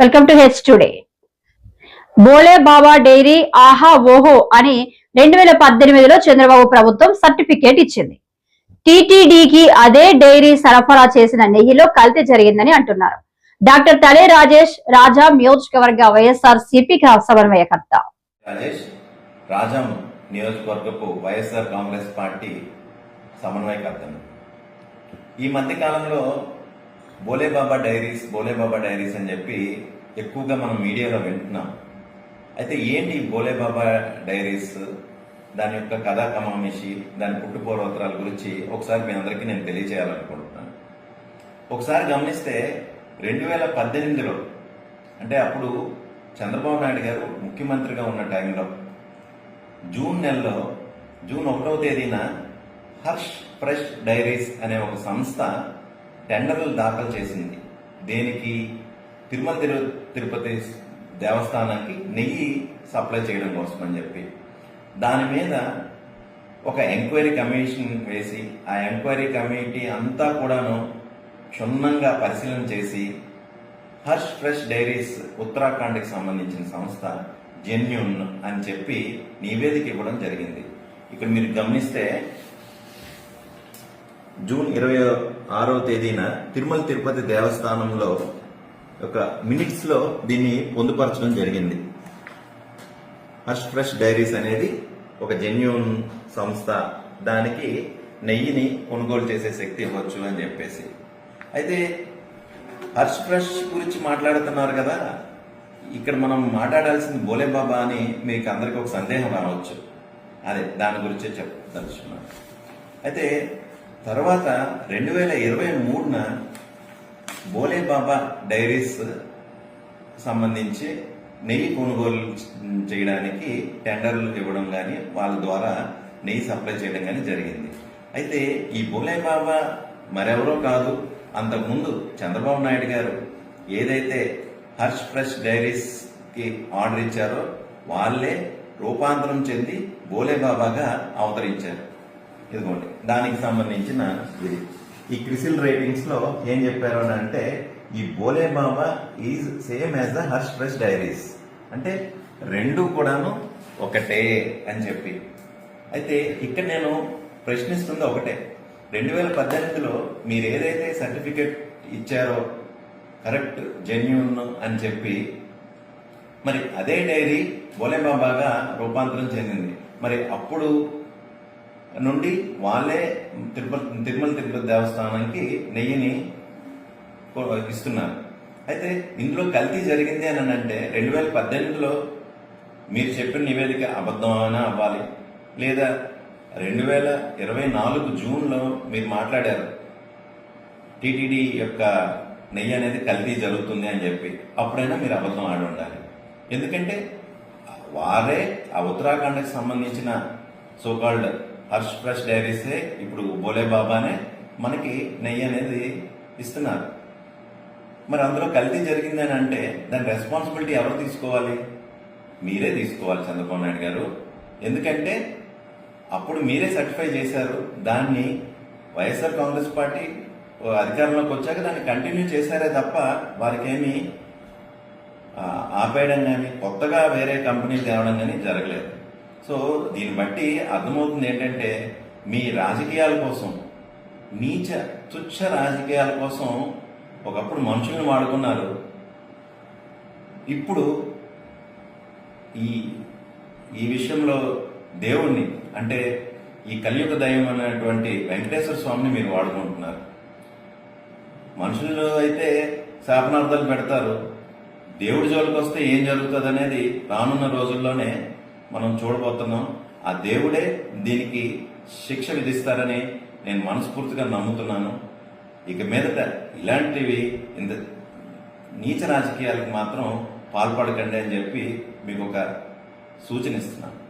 Welcome to H today Bhole Baba dairy ఆహా ఓహో అని రెండు వేల పద్దెనిమిదిలో చంద్రబాబు ప్రభుత్వం సర్టిఫికేట్ ఇచ్చింది. టిటిడికి అదే డైరీ సరఫరా చేసిన నెయ్యిలో కల్తీ జరిగిందని అంటున్నారు. డాక్టర్ తలే రాజేష్ రాజా నియోజకవర్గ వైఎస్ఆర్ సిపి సమన్వయకర్త. రాజేష్ నియోజకవర్గపు వైఎస్ఆర్ కాంగ్రెస్ పార్టీ సమన్వయకర్తను. ఈ మధ్య కాలంలో బోలేబాబా డైరీస్ బోలేబాబా డైరీస్ అని చెప్పి ఎక్కువగా మనం మీడియాలో వింటున్నాం. అయితే ఏంటి బోలేబాబా డైరీస్? దాని యొక్క కథా కమామిషి దాని పుట్టుపూర్వోత్తరాల గురించి ఒకసారి మీ అందరికీ నేను తెలియజేయాలనుకుంటున్నాను ఒకసారి గమనిస్తే రెండు వేల పద్దెనిమిదిలో అంటే అప్పుడు చంద్రబాబు నాయుడు గారు ముఖ్యమంత్రిగా ఉన్న టైంలో జూన్ నెలలో జూన్ ఒకటవ తేదీన హర్ష్ ఫ్రెష్ డైరీస్ అనే ఒక సంస్థ టెండర్లు దాఖలు చేసింది. దేనికి? తిరుమల తిరు- తిరుపతి దేవస్థానానికి నెయ్యి సప్లై చేయడం కోసం అని చెప్పి. దాని మీద ఒక ఎంక్వైరీ కమిషన్ వేసి ఆ ఎంక్వైరీ కమిటీ అంతా కూడాను క్షుణ్ణంగా పరిశీలన చేసి హర్ష్ ఫ్రెష్ డైరీస్ ఉత్తరాఖండ్కి సంబంధించిన సంస్థ జెన్యున్ అని చెప్పి నివేదిక ఇవ్వడం జరిగింది. ఇక్కడ మీరు గమనిస్తే జూన్ ఇరవై ఆరో తేదీన తిరుమల తిరుపతి దేవస్థానంలో ఒక మినిట్స్లో దీన్ని పొందుపరచడం జరిగింది. హర్ష్ ఫ్రెష్ డైరీస్ అనేది ఒక జెన్యున్ సంస్థ. దానికి నెయ్యిని కొనుగోలు చేసే శక్తి ఇవ్వచ్చు అని చెప్పేసి. అయితే హర్ష్ ఫ్రెష్ గురించి మాట్లాడుతున్నారు కదా. ఇక్కడ మనం మాట్లాడాల్సింది బోలే బాబా అని మీకు అందరికీ ఒక సందేహం రావచ్చు. అదే దాని గురించే చెప్పదలుచుకున్నాను అయితే తర్వాత రెండు వేల ఇరవై మూడున బోలే బాబా డైరీస్ సంబంధించి నెయ్యి కొనుగోలు చేయడానికి టెండర్లు ఇవ్వడం కానీ వాళ్ళ ద్వారా నెయ్యి సప్లై చేయడం కానీ జరిగింది. అయితే ఈ బోలే బాబా మరెవరో కాదు అంతకుముందు చంద్రబాబు నాయుడు గారు ఏదైతే హర్ష్ ఫ్రెష్ డైరీస్కి ఆర్డర్ ఇచ్చారో వాళ్ళే రూపాంతరం చెంది బోలే బాబాగా అవతరించారు. ఇదిగోండి దానికి సంబంధించిన ఇది. ఈ క్రిసిల్ రేటింగ్స్లో ఏం చెప్పారు అని అంటే ఈ Bhole Baba is same as the Harsh fresh dairies. అంటే రెండు కూడాను ఒకటే అని చెప్పి. అయితే ఇక్కడ నేను ప్రశ్నిస్తుంది ఒకటే. రెండు వేల పద్దెనిమిదిలో మీరు ఏదైతే సర్టిఫికేట్ ఇచ్చారో కరెక్ట్ జెన్యున్ అని చెప్పి మరి అదే డైరీ బోలే బాబాగా రూపాంతరం చెందింది. మరి అప్పుడు నుండి వాళ్ళే తిరుపతి తిరుమల తిరుపతి దేవస్థానానికి నెయ్యిని ఇస్తున్నారు. అయితే ఇందులో కల్తీ జరిగింది అని అంటే రెండు వేల పద్దెనిమిదిలో మీరు చెప్పిన నివేదిక అబద్ధం అయినా అవ్వాలి. లేదా రెండు వేల ఇరవై నాలుగు జూన్లో మీరు మాట్లాడారు. టీటీడీ యొక్క నెయ్యి అనేది కల్తీ జరుగుతుంది అని చెప్పి. అప్పుడైనా మీరు అబద్ధం ఆడి ఉండాలి. ఎందుకంటే వారే ఆ ఉత్తరాఖండ్కి సంబంధించిన సోకాల్డ్ హర్ష్ ఫ్రెష్ డైరీసే. ఇప్పుడు బోలే బాబానే మనకి నెయ్యి అనేది ఇస్తున్నారు. మరి అందులో కల్తీ జరిగిందని అంటే దాని రెస్పాన్సిబిలిటీ ఎవరు తీసుకోవాలి? మీరే తీసుకోవాలి చంద్రబాబు నాయుడు గారు. ఎందుకంటే అప్పుడు మీరే సర్టిఫై చేశారు. దాన్ని వైఎస్ఆర్ కాంగ్రెస్ పార్టీ అధికారంలోకి వచ్చాక దాన్ని కంటిన్యూ చేశారే తప్ప వారికేమీ ఆపేయడం కానీ కొత్తగా వేరే కంపెనీలు తేవడం కానీ జరగలేదు. సో దీన్ని బట్టి అర్థమవుతుంది ఏంటంటే మీ రాజకీయాల కోసం నీచ తుచ్చ రాజకీయాల కోసం ఒకప్పుడు మనుషుల్ని వాడుకున్నారు. ఇప్పుడు ఈ ఈ విషయంలో దేవుణ్ణి అంటే ఈ కలియుగ దైవం అనేటువంటి వెంకటేశ్వర స్వామిని మీరు వాడుకుంటున్నారు. మనుషులు అయితే శాపనార్థాలు పెడతారు. దేవుడి జోలికి వస్తే ఏం జరుగుతుంది అనేది రానున్న రోజుల్లోనే మనం చూడబోతున్నాం. ఆ దేవుడే దీనికి శిక్ష విధిస్తారని నేను మనస్ఫూర్తిగా నమ్ముతున్నాను. ఇక మీదట ఇలాంటివి ఇంత నీచ రాజకీయాలకు మాత్రం పాల్పడకండి అని చెప్పి మీకు ఒక సూచన ఇస్తున్నాను.